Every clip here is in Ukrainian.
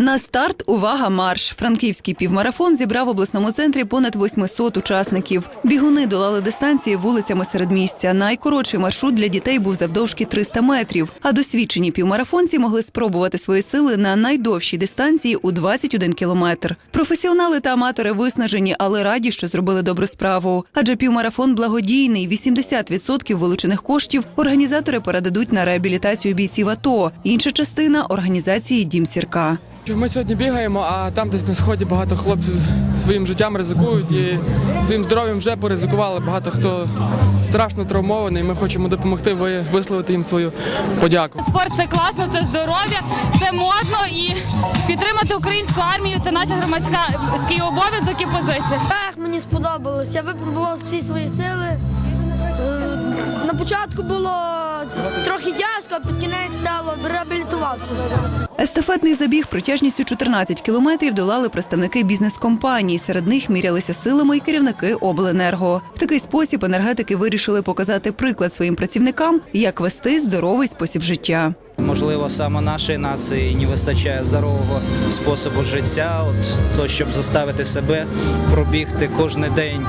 На старт увага марш. Франківський півмарафон зібрав в обласному центрі понад 800 учасників. Бігуни долали дистанції вулицями середмістя. Найкоротший маршрут для дітей був завдовжки 300 метрів. А досвідчені півмарафонці могли спробувати свої сили на найдовшій дистанції у 21 кілометр. Професіонали та аматори виснажені, але раді, що зробили добру справу. Адже півмарафон благодійний. 80% вилучених коштів організатори передадуть на реабілітацію бійців АТО. Інша частина організації Дім Сірка. Ми сьогодні бігаємо, а там десь на сході багато хлопців своїм життям ризикують і своїм здоров'ям вже поризикували. Багато хто страшно травмований. Ми хочемо допомогти висловити їм свою подяку. Спорт це класно, це здоров'я, це модно і підтримати українську армію це наша громадський обов'язок і позиція. Так, мені сподобалось. Я випробував всі свої сили. Е, На початку було трохи тяжко, а під кінець реабілітувався. Естафетний забіг протяжністю 14 кілометрів долали представники бізнес-компаній. Серед них мірялися силами й керівники обленерго. В такий спосіб енергетики вирішили показати приклад своїм працівникам, як вести здоровий спосіб життя. Можливо, саме нашій нації не вистачає здорового способу життя. От то, щоб заставити себе пробігти кожен день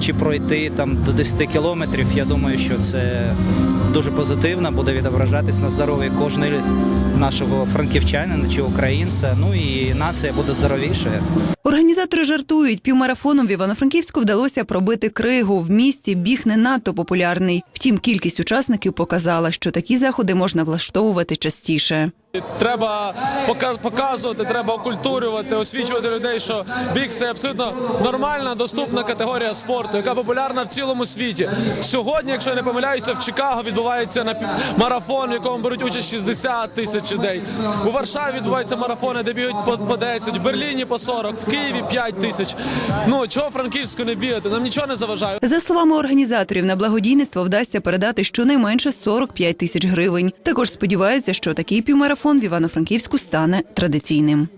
чи пройти там до 10 кілометрів, я думаю, що це дуже позитивно, буде відображатись на здоров'ї кожного нашого франківчанина чи українця. Ну і нація буде здоровішою. Організатори жартують, півмарафоном в Івано-Франківську вдалося пробити кригу. В місті біг не надто популярний. Втім, кількість учасників показала, що такі заходи можна влаштовувати частіше. Треба пока- показувати, треба окультурювати, освічувати людей, що біг це абсолютно нормальна, доступна категорія спорту, яка популярна в цілому світі. Сьогодні, якщо я не помиляюся, в Чикаго відбувається марафон, в якому беруть участь 60 тисяч людей. У Варшаві відбуваються марафони, де бігають по 10, в Берліні по 40, в Києві 5 тисяч. Ну чого Франківську не бігати? Нам нічого не заважає. За словами організаторів, на благодійництво вдасться передати щонайменше 45 тисяч гривень. Також сподіваються, що такий півмарафон в Івано-Франківську стане традиційним.